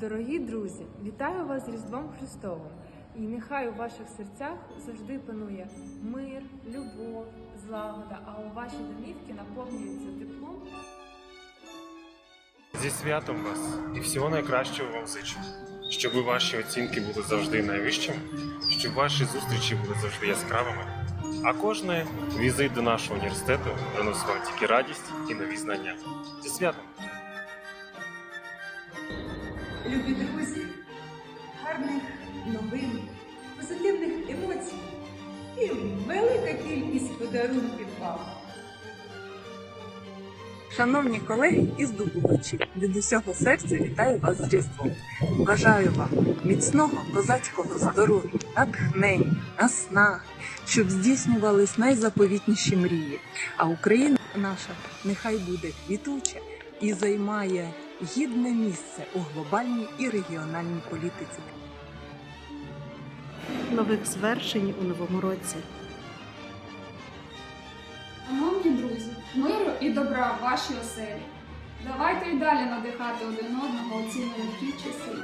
Дорогі друзі, вітаю вас з Різдвом Христовим! І нехай у ваших серцях завжди панує мир, любов, злагода, а у ваші домівки наповнюються теплом. Зі святом вас і всього найкращого вам зичу. Щоб ваші оцінки були завжди найвищими, щоб ваші зустрічі були завжди яскравими. А кожний візит до нашого університету приносить вам тільки радість і нові знання. Зі святом! Любі друзі, гарних новин, позитивних емоцій і велика кількість подарунків вам. Шановні колеги і здобувачі, від усього серця вітаю вас з Різдвом. Бажаю вам міцного козацького здоров'я, натхнення, наснаг, щоб здійснювались найзаповітніші мрії. А Україна наша нехай буде квітуча і займає гідне місце у глобальній і регіональній політиці. нових звершень у новому році. Шановні друзі, миру і добра в вашій оселі. Давайте й далі надихати один одного у ці нелегкі часи.